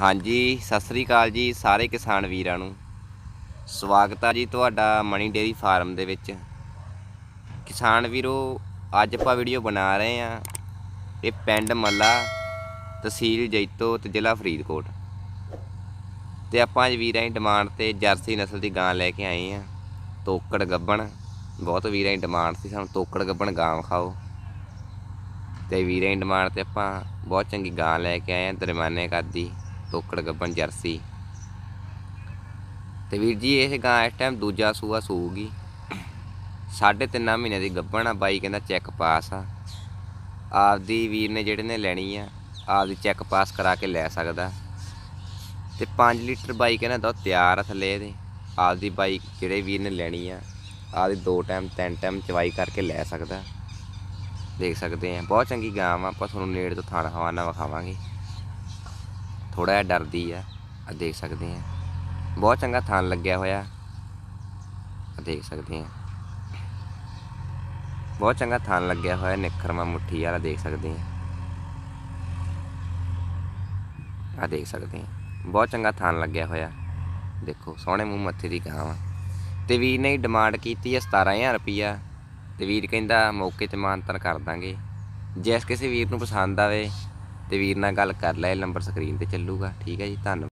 ਹਾਂਜੀ, ਸਤਿ ਸ੍ਰੀ ਅਕਾਲ ਜੀ ਸਾਰੇ ਕਿਸਾਨ ਵੀਰਾਂ ਨੂੰ। ਸਵਾਗਤ ਹੈ ਜੀ ਤੁਹਾਡਾ ਮਣੀ ਡੇਰੀ ਫਾਰਮ ਦੇ ਵਿੱਚ। ਕਿਸਾਨ ਵੀਰੋ, ਅੱਜ ਆਪਾਂ ਵੀਡੀਓ ਬਣਾ ਰਹੇ ਆ ਇਹ ਪਿੰਡ ਮੱਲਾ, ਤਹਿਸੀਲ ਜੈਤੋ ਤੇ ਜ਼ਿਲ੍ਹਾ ਫਰੀਦਕੋਟ। ਤੇ ਆਪਾਂ ਅੱਜ ਵੀਰਾਂ ਦੀ ਡਿਮਾਂਡ ਤੇ ਜਰਸੀ ਨਸਲ ਦੀ ਗਾਂ ਲੈ ਕੇ ਆਏ ਆ ਤੋਕੜ ਗੱਬਣ, ਬਹੁਤ ਵੀਰਾਂ ਦੀ ਡਿਮਾਂਡ ਸੀ ਸਾਨੂੰ ਤੋਕੜ ਗੱਬਣ ਗਾਂ ਵਿਖਾਓ। ਤੇ ਵੀਰਾਂ ਦੀ ਡਿਮਾਂਡ ਤੇ ਆਪਾਂ ਬਹੁਤ ਚੰਗੀ ਗਾਂ ਲੈ ਕੇ ਆਏ ਆ ਦਰਮਾਨੇ ਕਰਦੀ ਤੋਕੜ ਗੱਬਣ ਜਰਸੀ। ਤੇ ਵੀਰ ਜੀ, ਇਹ ਗਾਂ ਇਸ ਟਾਈਮ ਦੂਜਾ ਸੂਆ ਸੂਗੀ ਸਾਢੇ ਤਿੰਨਾਂ ਮਹੀਨੇ ਦੀ ਗੱਬਣ ਆ, ਬਾਈ ਕਹਿੰਦਾ ਚੈੱਕ ਪਾਸ ਆ। ਆਪਦੀ ਵੀਰ ਨੇ ਜਿਹੜੇ ਨੇ ਲੈਣੀ ਆ, ਆਪਦੀ ਚੈੱਕ ਪਾਸ ਕਰਾ ਕੇ ਲੈ ਸਕਦਾ। ਤੇ 5 ਲੀਟਰ ਬਾਈ ਕਹਿੰਦਾ ਦੁੱਧ ਤਿਆਰ ਆ ਥੱਲੇ ਇਹਦੇ। ਆਪਦੀ ਬਾਈ ਜਿਹੜੇ ਵੀਰ ਨੇ ਲੈਣੀ ਆ, ਆਪਦੀ ਦੋ ਟਾਈਮ ਤਿੰਨ ਟਾਈਮ ਚਵਾਈ ਕਰਕੇ ਲੈ ਸਕਦਾ। ਦੇਖ ਸਕਦੇ ਆ, ਬਹੁਤ ਚੰਗੀ ਗਾਂ ਆ ਆਪਾਂ ਤੁਹਾਨੂੰ ਨੇੜੇ ਤੋਂ ਥਾਣਾ ਹਵਾਨਾ ਵਿਖਾਵਾਂਗੇ। ਥੋੜਾ ਜਿਹਾ ਡਰਦੀ ਆ ਆ ਦੇਖ ਸਕਦੇ ਆ। ਬਹੁਤ ਚੰਗਾ ਥਾਨ ਲੱਗਿਆ ਹੋਇਆ। ਆ ਦੇਖ ਸਕਦੇ ਆ। ਬਹੁਤ ਚੰਗਾ ਥਾਨ ਲੱਗਿਆ ਹੋਇਆ, ਨਿਖਰਮਾ ਮੁੱਠੀ ਵਾਲਾ ਦੇਖ ਸਕਦੇ ਆ। ਆ ਦੇਖ ਸਕਦੇ ਆ। ਬਹੁਤ ਚੰਗਾ ਥਾਨ ਲੱਗਿਆ ਹੋਇਆ। ਦੇਖੋ, ਸੋਹਣੇ ਮੂੰਹ ਮੱਥੇ ਦੀ ਗਾਂ ਵਾ। ਤੇ ਵੀਰ ਨੇ ਡਿਮਾਂਡ ਕੀਤੀ ਹੈ 17000 ਰੁਪਿਆ ਤੇ ਵੀਰ ਕਹਿੰਦਾ, ਮੌਕੇ ਤੇ ਮਾਨਤਨ ਕਰ ਦਾਂਗੇ। ਜਿਸ ਕਿਸੇ ਵੀਰ ਨੂੰ ਪਸੰਦ ਆਵੇ ਤੇ ਵੀਰ ਨਾਲ ਗੱਲ ਕਰ ਲੈ ਨੰਬਰ ਸਕਰੀਨ ਤੇ ਚੱਲੂਗਾ। ਠੀਕ ਹੈ ਜੀ ਧੰਨਵਾਦ।